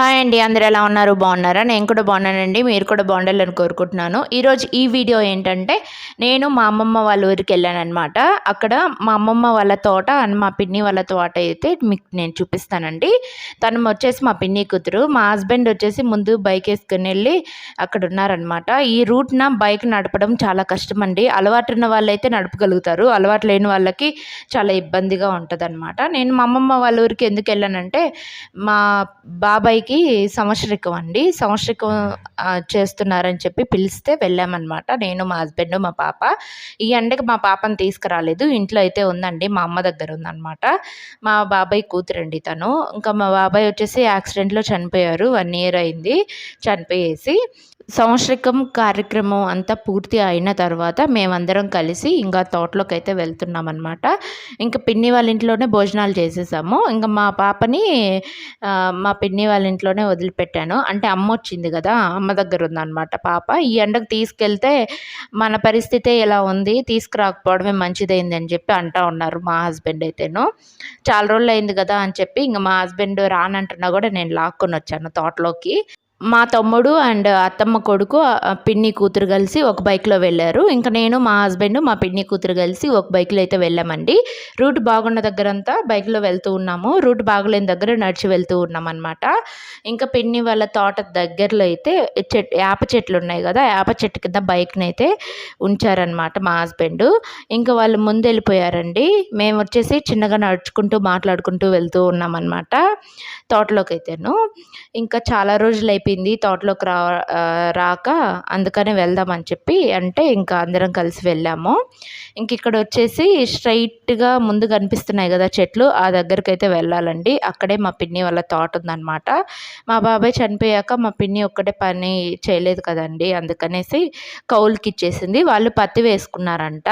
Hi అండి అందరు ఎలా ఉన్నారు? బాగున్నారా? నేను కూడా బాగున్నానండి మీరు కూడా బాగుండాలని కోరుకుంటున్నాను. ఈరోజు ఈ వీడియో ఏంటంటే నేను మా అమ్మమ్మ వాళ్ళ ఊరికి వెళ్ళాను అక్కడ మా అమ్మమ్మ వాళ్ళ తోట అండ్ మా పిన్ని వాళ్ళ తోట అయితే మీకు నేను చూపిస్తానండి. తను వచ్చేసి మా పిన్ని కూతురు. మా హస్బెండ్ వచ్చేసి ముందు బైక్ వేసుకుని వెళ్ళి అక్కడ ఉన్నారనమాట ఈ రూట్న బైక్ నడపడం చాలా కష్టం అండి అలవాటు ఉన్న వాళ్ళైతే నడపగలుగుతారు. అలవాటు లేని వాళ్ళకి చాలా ఇబ్బందిగా ఉంటుంది నేను మా అమ్మమ్మ వాళ్ళ ఊరికి ఎందుకు వెళ్ళానంటే మా బాబాయ్ వాళ్ళకి సంవత్సరికం అండి. సంవత్సరికం చేస్తున్నారని చెప్పి పిలిస్తే వెళ్ళామన్నమాట. నేను మా హస్బెండ్ మా పాప. ఈ ఎండకి మా పాపని తీసుకురాలేదు. ఇంట్లో అయితే ఉందండి. మా అమ్మ దగ్గర ఉందన్నమాట. మా బాబాయ్ కూతురండి తను. ఇంకా మా బాబాయ్ వచ్చేసి యాక్సిడెంట్లో చనిపోయారు. వన్ ఇయర్ అయింది చనిపోయేసి. సంవత్సరికం కార్యక్రమం అంతా పూర్తి అయిన తర్వాత మేమందరం కలిసి ఇంకా తోటలోకి అయితే వెళ్తున్నాం అనమాట ఇంకా పిన్ని వాళ్ళ ఇంట్లోనే భోజనాలు చేసేసాము. ఇంకా మా పాపని మా పిన్ని వాళ్ళ ఇంట్లోనే వదిలిపెట్టాను. అంటే అమ్మ వచ్చింది కదా అమ్మ దగ్గర ఉందన్నమాట పాప. ఈ ఎండకు తీసుకెళ్తే మన పరిస్థితి ఎలా ఉంది తీసుకురాకపోవడమే మంచిదైంది అని చెప్పి అంటా ఉన్నారు మా హస్బెండ్ అయితేను. చాలా రోజులు అయింది కదా అని చెప్పి ఇంకా మా హస్బెండ్ రానంటున్నా కూడా నేను లాక్కొని వచ్చాను తోటలోకి. మా తమ్ముడు అండ్ అత్తమ్మ కొడుకు పిన్ని కూతురు కలిసి ఒక బైక్లో వెళ్ళారు. ఇంకా నేను మా హస్బెండ్ మా పిన్ని కూతురు కలిసి ఒక బైక్లో అయితే వెళ్ళామండి. రూట్ బాగున్న దగ్గర అంతా బైక్లో వెళ్తూ ఉన్నాము. రూట్ బాగలేని దగ్గర నడిచి వెళ్తూ ఉన్నాం అనమాట ఇంకా పిన్ని వాళ్ళ తోట దగ్గరలో అయితే చెట్ వేప చెట్లు ఉన్నాయి కదా వేప చెట్టు కింద బైక్ని అయితే ఉంచారనమాట మా హస్బెండ్. ఇంకా వాళ్ళు ముందు వెళ్ళిపోయారండి మేము వచ్చేసి చిన్నగా నడుచుకుంటూ మాట్లాడుకుంటూ వెళ్తూ ఉన్నామన్నమాట తోటలోకి అయితేను ఇంకా చాలా రోజులు అయిపోయింది తోటలోకి రా రాక అందుకనే వెళ్దామని చెప్పి అంటే ఇంకా అందరం కలిసి వెళ్ళాము. ఇంక ఇక్కడ వచ్చేసి స్ట్రైట్గా ముందు కనిపిస్తున్నాయి కదా చెట్లు ఆ దగ్గరికి అయితే వెళ్ళాలండి. అక్కడే మా పిన్ని వాళ్ళ తోట ఉందన్నమాట. మా బాబాయ్ చనిపోయాక మా పిన్ని ఒక్కటే పని చేయలేదు కదండి అందుకనేసి కౌలుకి ఇచ్చేసింది. వాళ్ళు పత్తి వేసుకున్నారంట.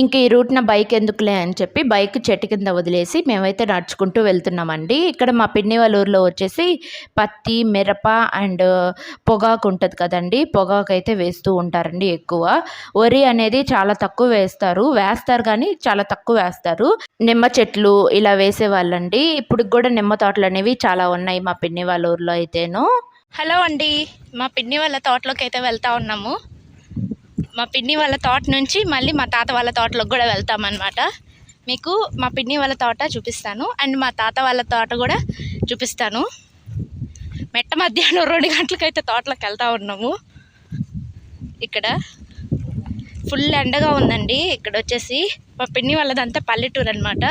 ఇంక ఈ రూట్న బైక్ ఎందుకులే అని చెప్పి బైక్ చెట్టు కింద వదిలేసి మేమైతే నడుచుకుంటూ వెళ్తున్నామండి. ఇక్కడ మా పిన్ని వాళ్ళ ఊర్లో వచ్చేసి పత్తి మిరప అండ్ పొగాకు ఉంటుంది కదండి. పొగాకు అయితే వేస్తూ ఉంటారండి ఎక్కువ. వరి అనేది చాలా తక్కువ వేస్తారు. వేస్తారు కానీ చాలా తక్కువ వేస్తారు. నిమ్మ చెట్లు ఇలా వేసేవాళ్ళండి. ఇప్పుడు కూడా నిమ్మ తోటలు అనేవి చాలా ఉన్నాయి మా పిన్ని వాళ్ళ ఊర్లో అయితేను. హలో అండి. మా పిన్ని వాళ్ళ తోటలోకి అయితే వెళ్తా ఉన్నాము. మా పిన్ని వాళ్ళ తోట నుంచి మళ్ళీ మా తాత వాళ్ళ తోటలోకి కూడా వెళ్తామన్నమాట మీకు మా పిన్ని వాళ్ళ తోట చూపిస్తాను. అండ్ మా తాత వాళ్ళ తోట కూడా చూపిస్తాను. మెట్ట మధ్యాహ్నం రెండు గంటలకైతే తోటలోకి వెళ్తూ ఉన్నాము. ఇక్కడ ఫుల్ ఎండగా ఉందండి. ఇక్కడ వచ్చేసి మా పిన్ని వాళ్ళదంతా పల్లెటూరు అనమాట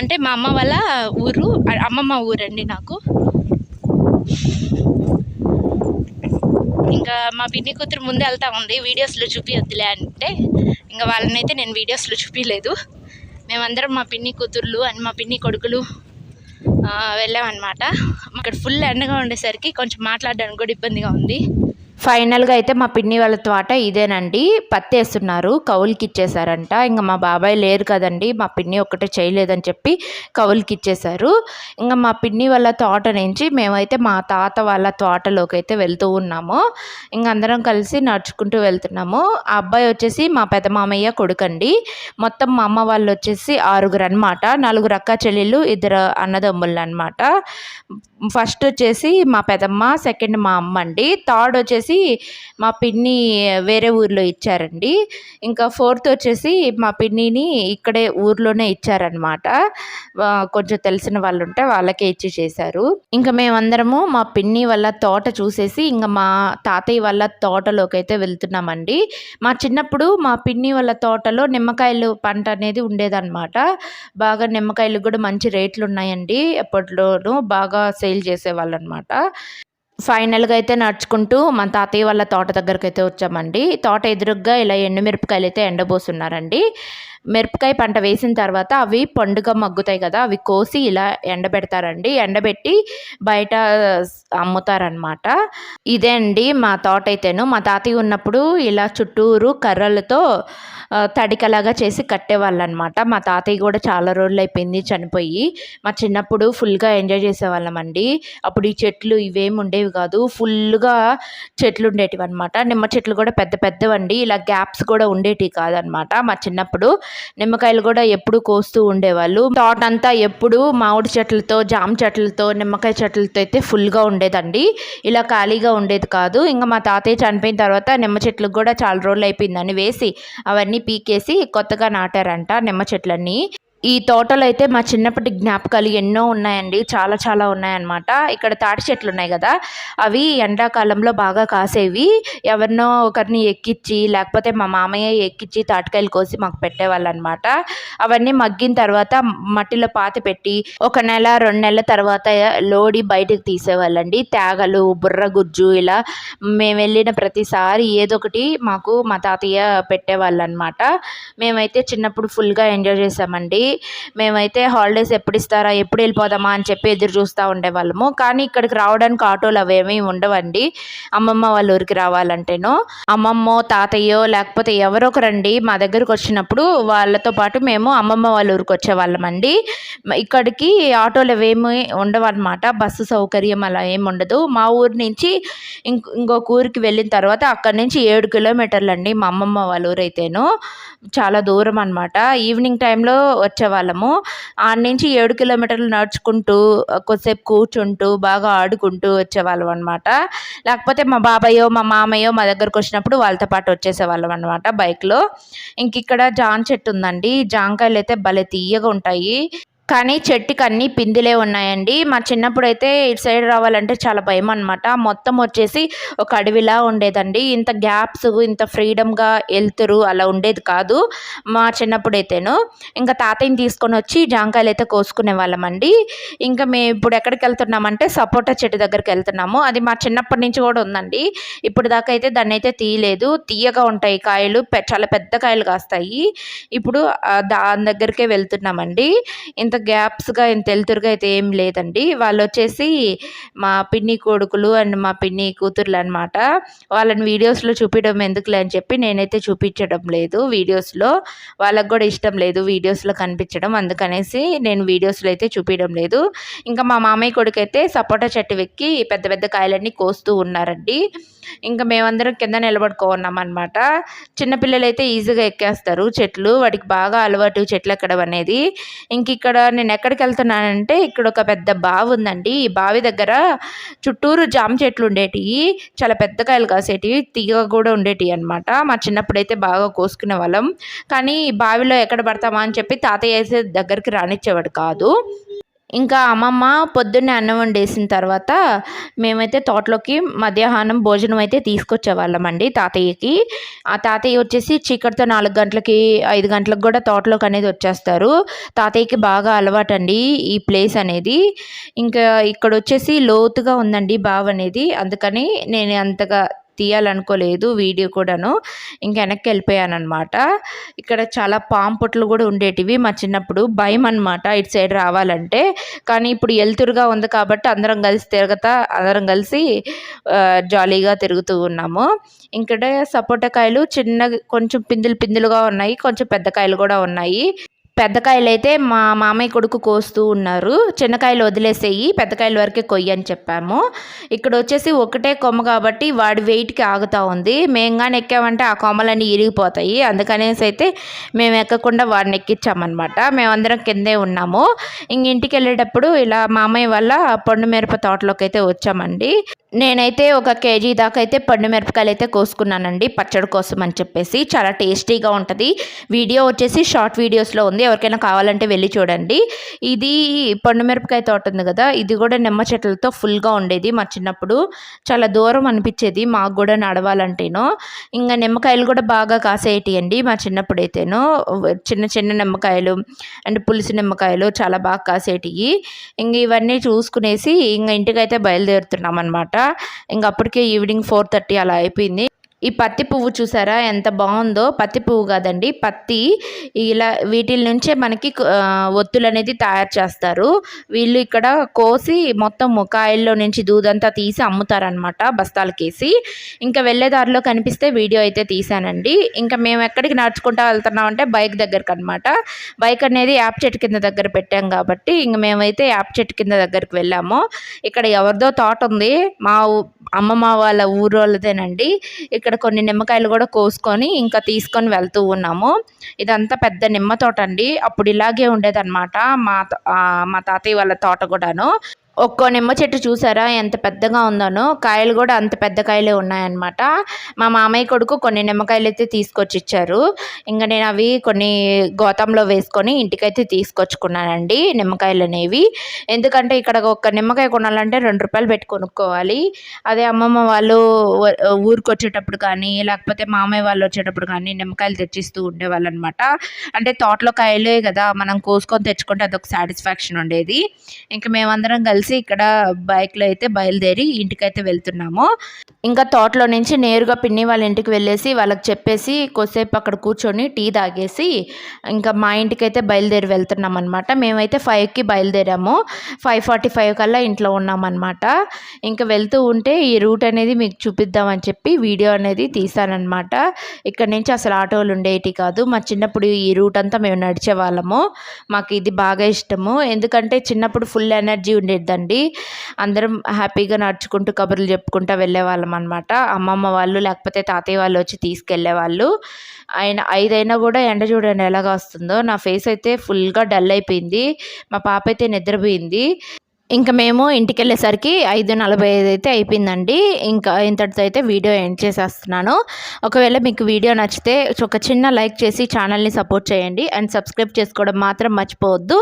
అంటే మా అమ్మ వాళ్ళ ఊరు అమ్మమ్మ ఊరండి నాకు. ఇంకా మా పిన్ని కూతురు ముందే వెళ్తా ఉంది. వీడియోస్లో చూపియొద్దులే అంటే ఇంకా వాళ్ళనైతే నేను వీడియోస్లో చూపించలేదు మేమందరం మా పిన్ని కూతుర్లు అండ్ మా పిన్ని కొడుకులు వెళ్ళామన్నమాట. అక్కడ ఫుల్ ఎండగా ఉండేసరికి కొంచెం మాట్లాడడానికి కూడా ఇబ్బందిగా ఉంది. ఫైనల్గా అయితే మా పిన్ని వాళ్ళ తోట ఇదేనండి. పత్తి వేస్తున్నారు కవులకి ఇచ్చేసారంట ఇంకా మా బాబాయ్ లేరు కదండి. మా పిన్ని ఒక్కటే చేయలేదని చెప్పి కవులకి ఇచ్చేశారు ఇంకా మా పిన్ని వాళ్ళ తోట నుంచి మేమైతే మా తాత వాళ్ళ తోటలోకి అయితే వెళ్తూ ఉన్నాము. ఇంకా అందరం కలిసి నడుచుకుంటూ వెళ్తున్నాము. ఆ అబ్బాయి వచ్చేసి మా పెద్ద మామయ్య కొడుకండి. మొత్తం మా అమ్మ వాళ్ళు వచ్చేసి ఆరుగురు అనమాట నలుగురు అక్క చెల్లెళ్ళు ఇద్దరు అన్నదమ్ముళ్ళు అనమాట ఫస్ట్ వచ్చేసి మా పెదమ్మ సెకండ్ మా అమ్మ అండి థర్డ్ వచ్చేసి మా పిన్ని వేరే ఊర్లో ఇచ్చారండి. ఇంకా ఫోర్త్ వచ్చేసి మా పిన్నిని ఇక్కడే ఊర్లోనే ఇచ్చారనమాట కొంచెం తెలిసిన వాళ్ళు ఉంటే వాళ్ళకే ఇచ్చి చేశారు. ఇంకా మేమందరము మా పిన్ని వాళ్ళ తోట చూసేసి ఇంకా మా తాతయ్య వాళ్ళ తోటలోకి అయితే వెళ్తున్నామండి. మా చిన్నప్పుడు మా పిన్ని వాళ్ళ తోటలో నిమ్మకాయలు పంట అనేది ఉండేదన్నమాట. బాగా నిమ్మకాయలు కూడా మంచి రేట్లు ఉన్నాయండి. ఎప్పట్లోనూ బాగా సేల్ చేసేవాళ్ళు అనమాట ఫైనల్గా అయితే నడుచుకుంటూ మన తాతయ్య వాళ్ళ తోట దగ్గరికి అయితే వచ్చామండి. తోట ఎదురుగ్గా ఇలా ఎండుమిరపకాయలు అయితే ఎండబోసున్నారండి. మిరపకాయ పంట వేసిన తర్వాత అవి పండుగ మగ్గుతాయి కదా అవి కోసి ఇలా ఎండబెడతారండి. ఎండబెట్టి బయట అమ్ముతారనమాట ఇదే అండి మా తోట అయితేను మా తాతయ్య ఉన్నప్పుడు ఇలా చుట్టూరు కర్రలతో తడికలాగా చేసి కట్టేవాళ్ళు అనమాట మా తాతయ్య కూడా చాలా రోజులు అయిపోయింది చనిపోయి. మా చిన్నప్పుడు ఫుల్గా ఎంజాయ్ చేసేవాళ్ళం అండి అప్పుడు ఈ చెట్లు ఇవేమి ఉండేవి కాదు ఫుల్గా చెట్లు ఉండేటివి అనమాట నిమ్మ చెట్లు కూడా పెద్ద పెద్దవండి. ఇలా గ్యాప్స్ కూడా ఉండేటివి కాదనమాట మా చిన్నప్పుడు. నిమ్మకాయలు కూడా ఎప్పుడు కోస్తూ ఉండేవాళ్ళు. తోట అంతా ఎప్పుడు మామిడి చెట్లతో జామ చెట్లతో నిమ్మకాయ చెట్లతో అయితే ఫుల్గా ఉండేదండి. ఇలా ఖాళీగా ఉండేది కాదు. ఇంకా మా తాతయ్య చనిపోయిన తర్వాత నిమ్మ చెట్లకు కూడా చాలా రోజులు అయిపోయిందని వేసి అవన్నీ పీకేసి కొత్తగా నాటారంట నిమ్మ చెట్లన్నీ. ఈ తోటలో అయితే మా చిన్నప్పటి జ్ఞాపకాలు ఎన్నో ఉన్నాయండి. చాలా చాలా ఉన్నాయన్నమాట. ఇక్కడ తాటి చెట్లు ఉన్నాయి కదా అవి ఎండాకాలంలో బాగా కాసేవి. ఎవరినో ఒకరిని ఎక్కించి లేకపోతే మా మామయ్య ఎక్కించి తాటికాయలు కోసి మాకు పెట్టేవాళ్ళు అనమాట అవన్నీ మగ్గిన తర్వాత మట్టిలో పాతి పెట్టి ఒక నెల రెండు నెలల తర్వాత లోడి బయటకు తీసేవాళ్ళండి. తేగలు బుర్ర గుజ్జు ఇలా మేము వెళ్ళిన ప్రతిసారి ఏదో ఒకటి మాకు మా తాతయ్య పెట్టేవాళ్ళు అనమాట మేమైతే చిన్నప్పుడు ఫుల్గా ఎంజాయ్ చేసామండి మేమైతే హాలిడేస్ ఎప్పుడు ఇస్తారా ఎప్పుడు వెళ్ళిపోదామా అని చెప్పి ఎదురు చూస్తూ ఉండేవాళ్ళము. కానీ ఇక్కడికి రావడానికి ఆటోలు అవేమీ ఉండవండి. అమ్మమ్మ వాళ్ళ ఊరికి రావాలంటేనో అమ్మమ్మో తాతయ్యో లేకపోతే ఎవరో ఒకరండి మా దగ్గరకు వచ్చినప్పుడు వాళ్ళతో పాటు మేము అమ్మమ్మ వాళ్ళ ఊరికి వచ్చేవాళ్ళమండి. ఇక్కడికి ఆటోలు అవేమీ ఉండవన్నమాట. బస్సు సౌకర్యం అలా ఏమి ఉండదు. మా ఊరి నుంచి ఇంకొక ఊరికి వెళ్ళిన తర్వాత అక్కడి నుంచి ఏడు కిలోమీటర్లు అండి మా అమ్మమ్మ వాళ్ళ ఊరైతేను. చాలా దూరం అనమాట ఈవినింగ్ టైంలో వచ్చేవాళ్ళము. ఆడ నుంచి ఏడు కిలోమీటర్లు నడుచుకుంటూ కొద్దిసేపు కూర్చుంటూ బాగా ఆడుకుంటూ వచ్చేవాళ్ళం అనమాట లేకపోతే మా బాబాయో మా మామయ్యో మా దగ్గరకు వచ్చినప్పుడు వాళ్ళతో పాటు వచ్చేసేవాళ్ళం అనమాట బైక్లో. ఇంక ఇక్కడ జాన్ చెట్టు ఉందండి. జాంకాయలు అయితే భలే తీయగా ఉంటాయి. కానీ చెట్టుకి అన్ని పిందిలే ఉన్నాయండి. మా చిన్నప్పుడు అయితే ఇటు సైడ్ రావాలంటే చాలా భయం అనమాట మొత్తం వచ్చేసి ఒక అడవిలా ఉండేదండి. ఇంత గ్యాప్స్ ఇంత ఫ్రీడమ్గా వెళ్తురు అలా ఉండేది కాదు మా చిన్నప్పుడు అయితేను ఇంకా తాతయ్యని తీసుకొని వచ్చి జాంకాయలు అయితే కోసుకునే వాళ్ళమండి ఇంకా మేము ఇప్పుడు ఎక్కడికి వెళ్తున్నామంటే సపోటా చెట్టు దగ్గరికి వెళ్తున్నాము. అది మా చిన్నప్పటి నుంచి కూడా ఉందండి. ఇప్పుడు దాకా అయితే దాన్ని అయితే తీయలేదు. తీయగా ఉంటాయి కాయలు. చాలా పెద్ద కాయలు కాస్తాయి. ఇప్పుడు దాని దగ్గరికే వెళ్తున్నామండి. ఇంత గ్యాప్స్గా ఇంత వెళ్తురుగా అయితే ఏం లేదండి. వాళ్ళు వచ్చేసి మా పిన్ని కొడుకులు అండ్ మా పిన్ని కూతుర్లు అనమాట వాళ్ళని వీడియోస్లో చూపించడం ఎందుకులే అని చెప్పి నేనైతే చూపించడం లేదు వీడియోస్లో. వాళ్ళకు కూడా ఇష్టం లేదు వీడియోస్లో కనిపించడం అందుకనేసి నేను వీడియోస్లో అయితే చూపించడం లేదు. ఇంకా మా మామయ్య కొడుకు అయితే సపోటా చెట్టు వెక్కి పెద్ద పెద్ద కాయలన్నీ కోస్తూ ఉన్నారండి. ఇంకా మేమందరం కింద నిలబడుకోన్నాం అనమాట చిన్నపిల్లలు అయితే ఈజీగా ఎక్కేస్తారు చెట్లు వాటికి బాగా అలవాటు చెట్లు ఎక్కడం అనేది. ఇంక ఇక్కడ నేను ఎక్కడికి వెళ్తున్నానంటే ఇక్కడ ఒక పెద్ద బావి ఉందండి. ఈ బావి దగ్గర చుట్టూరు జామ చెట్లు ఉండేటివి చాలా పెద్ద కాయలు కాసేటివి తీగ కూడా ఉండేటివి అనమాట మా చిన్నప్పుడైతే బాగా కోసుకునే వాళ్ళం. కానీ బావిలో ఎక్కడ పడతామా అని చెప్పి తాతయ్య వేసే దగ్గరికి రానిచ్చేవాడు కాదు. ఇంకా అమ్మమ్మ పొద్దున్నే అన్నం వండేసిన తర్వాత మేమైతే తోటలోకి మధ్యాహ్నం భోజనం అయితే తీసుకొచ్చేవాళ్ళమండి తాతయ్యకి. ఆ తాతయ్య వచ్చేసి చీకటితో నాలుగు గంటలకి ఐదు గంటలకు కూడా తోటలోకి అనేది వచ్చేస్తారు. తాతయ్యకి బాగా అలవాటు అండి ఈ ప్లేస్ అనేది. ఇంకా ఇక్కడ వచ్చేసి లోతుగా ఉందండి బావ అనేది అందుకని నేను అంతగా తీయాలనుకోలేదు వీడియో కూడాను. ఇంక వెనక్కి వెళ్ళిపోయాను అనమాట ఇక్కడ చాలా పాంపుట్లు కూడా ఉండేటివి మా చిన్నప్పుడు. భయం అనమాట ఇటు సైడ్ రావాలంటే. కానీ ఇప్పుడు ఎలుతురుగా ఉంది కాబట్టి అందరం కలిసి తిరగతా అందరం కలిసి జాలీగా తిరుగుతూ ఉన్నాము. ఇక్కడ సపోటా కాయలు చిన్న కొంచెం పిందులు పిందులుగా ఉన్నాయి కొంచెం పెద్ద కాయలు కూడా ఉన్నాయి. పెద్దకాయలు అయితే మా మామయ్య కొడుకు కోస్తూ ఉన్నారు. చిన్నకాయలు వదిలేసేయి పెద్దకాయల వరకే కొయ్యి అని చెప్పాము. ఇక్కడ వచ్చేసి ఒకటే కొమ్మ కాబట్టి వాడి వెయిట్కి ఆగుతూ ఉంది. మేము కానీ ఎక్కామంటే ఆ కొమ్మలన్నీ ఇరిగిపోతాయి. అందుకనేసి అయితే మేము ఎక్కకుండా వాడిని ఎక్కించామన్నమాట మేమందరం కిందే ఉన్నాము. ఇంక ఇంటికి వెళ్ళేటప్పుడు ఇలా మామయ్య వల్ల పండు మిరప తోటలోకి అయితే వచ్చామండి. నేనైతే ఒక కేజీ దాకా అయితే పండు మిరపకాయలు అయితే కోసుకున్నానండి పచ్చడి కోసం అని చెప్పేసి. చాలా టేస్టీగా ఉంటుంది. వీడియో వచ్చేసి షార్ట్ వీడియోస్లో ఉంది. ఎవరికైనా కావాలంటే వెళ్ళి చూడండి. ఇది పండు మిరపకాయ తోట ఉంది కదా ఇది కూడా నిమ్మ చెట్లతో ఫుల్గా ఉండేది మా చిన్నప్పుడు. చాలా దూరం అనిపించేది మాకు కూడా నడవాలంటేనో. ఇంకా నిమ్మకాయలు కూడా బాగా కాసేటి అండి మా చిన్నప్పుడు అయితేనో చిన్న చిన్న నిమ్మకాయలు అండ్ పులుసు నిమ్మకాయలు చాలా బాగా కాసేటివి ఇంక ఇవన్నీ చూసుకునేసి ఇంకా ఇంటికైతే బయలుదేరుతున్నాం అనమాట ఇంక అప్పటికే ఈవినింగ్ ఫోర్ థర్టీ అలా అయిపోయింది. ఈ పత్తి పువ్వు చూసారా? ఎంత బాగుందో. పత్తి పువ్వు కాదండి. పత్తి ఇలా వీటి నుంచే మనకి ఒత్తులు అనేది తయారు చేస్తారు. వీళ్ళు ఇక్కడ కోసి మొత్తం కాయల్లో నుంచి దూదంతా తీసి అమ్ముతారనమాట బస్తాలకేసి. ఇంకా వెళ్ళేదారిలో కనిపిస్తే వీడియో అయితే తీసానండి ఇంకా మేము ఎక్కడికి నడుచుకుంటా వెళ్తున్నాం అంటే బైక్ దగ్గరకు అనమాట బైక్ అనేది యాప్ చెట్టు కింద దగ్గర పెట్టాం కాబట్టి ఇంక మేమైతే యాప్ చెట్టు కింద దగ్గరికి వెళ్ళాము. ఇక్కడ ఎవరిదో తోట ఉంది. మా అమ్మమ్మ వాళ్ళ ఊరోళ్ళదేనండి ఇక్కడ కొన్ని నిమ్మకాయలు కూడా కోసుకొని ఇంకా తీసుకొని వెళ్తూ ఉన్నాము. ఇదంతా పెద్ద నిమ్మ తోట అండి అప్పుడు ఇలాగే ఉండేదన్నమాట మా త- మా తాతయ్య వాళ్ళ తోట కూడాను. ఒక్కో నిమ్మ చెట్టు చూసారా? ఎంత పెద్దగా ఉందనో. కాయలు కూడా అంత పెద్ద కాయలే ఉన్నాయన్నమాట. మా మామయ్య కొడుకు కొన్ని నిమ్మకాయలు అయితే తీసుకొచ్చి ఇచ్చారు ఇంకా నేను అవి కొన్ని గోతంలో వేసుకొని ఇంటికైతే తీసుకొచ్చుకున్నానండి నిమ్మకాయలు అనేవి ఎందుకంటే ఇక్కడ ఒక నిమ్మకాయ కొనాలంటే రెండు రూపాయలు పెట్టి కొనుక్కోవాలి. అదే అమ్మమ్మ వాళ్ళు ఊరికి వచ్చేటప్పుడు కానీ లేకపోతే మామయ్య వాళ్ళు వచ్చేటప్పుడు కానీ నిమ్మకాయలు తెచ్చిస్తూ ఉండేవాళ్ళు అనమాట అంటే తోటలో కాయలే కదా మనం కోసుకొని తెచ్చుకుంటే అదొక సాటిస్ఫాక్షన్ ఉండేది. ఇంకా మేమందరం కలిసి ఇక్కడ బైక్లో అయితే బయలుదేరి ఇంటికైతే వెళ్తున్నాము. ఇంకా తోటలో నుంచి నేరుగా పిన్ని వాళ్ళ ఇంటికి వెళ్ళేసి వాళ్ళకి చెప్పేసి కొద్దిసేపు అక్కడ కూర్చొని టీ తాగేసి ఇంకా మా ఇంటికైతే బయలుదేరి వెళ్తున్నాం అనమాట మేమైతే ఫైవ్కి బయలుదేరాము. ఫైవ్ ఫార్టీ ఫైవ్ కల్లా ఇంట్లో ఉన్నామన్నమాట ఇంకా వెళ్తూ ఉంటే ఈ రూట్ అనేది మీకు చూపిద్దామని చెప్పి వీడియో అనేది తీసానమాట ఇక్కడ నుంచి అసలు ఆటోలు ఉండేటి కాదు. మా చిన్నప్పుడు ఈ రూట్ అంతా మేము నడిచే వాళ్ళము. మాకు ఇది బాగా ఇష్టము. ఎందుకంటే చిన్నప్పుడు ఫుల్ ఎనర్జీ ఉండేది. ఉండేదండి అందరం హ్యాపీగా నడుచుకుంటూ కబుర్లు చెప్పుకుంటూ వెళ్ళే వాళ్ళం అనమాట అమ్మమ్మ వాళ్ళు లేకపోతే తాతయ్య వాళ్ళు వచ్చి తీసుకెళ్ళేవాళ్ళు ఆయన ఐదైనా కూడా ఎండ చూడండి ఎలాగా వస్తుందో. నా ఫేస్ అయితే ఫుల్గా డల్ అయిపోయింది. మా పాప అయితే నిద్రపోయింది. ఇంకా మేము ఇంటికి వెళ్ళేసరికి ఐదు నలభై ఐదు అయితే అయిపోయిందండి. ఇంకా ఇంతటితో అయితే వీడియో ఎండ్ చేసేస్తున్నాను. ఒకవేళ మీకు వీడియో నచ్చితే ఒక చిన్న లైక్ చేసి ఛానల్ని సపోర్ట్ చేయండి. అండ్ సబ్స్క్రైబ్ చేసుకోవడం మాత్రం మర్చిపోవద్దు.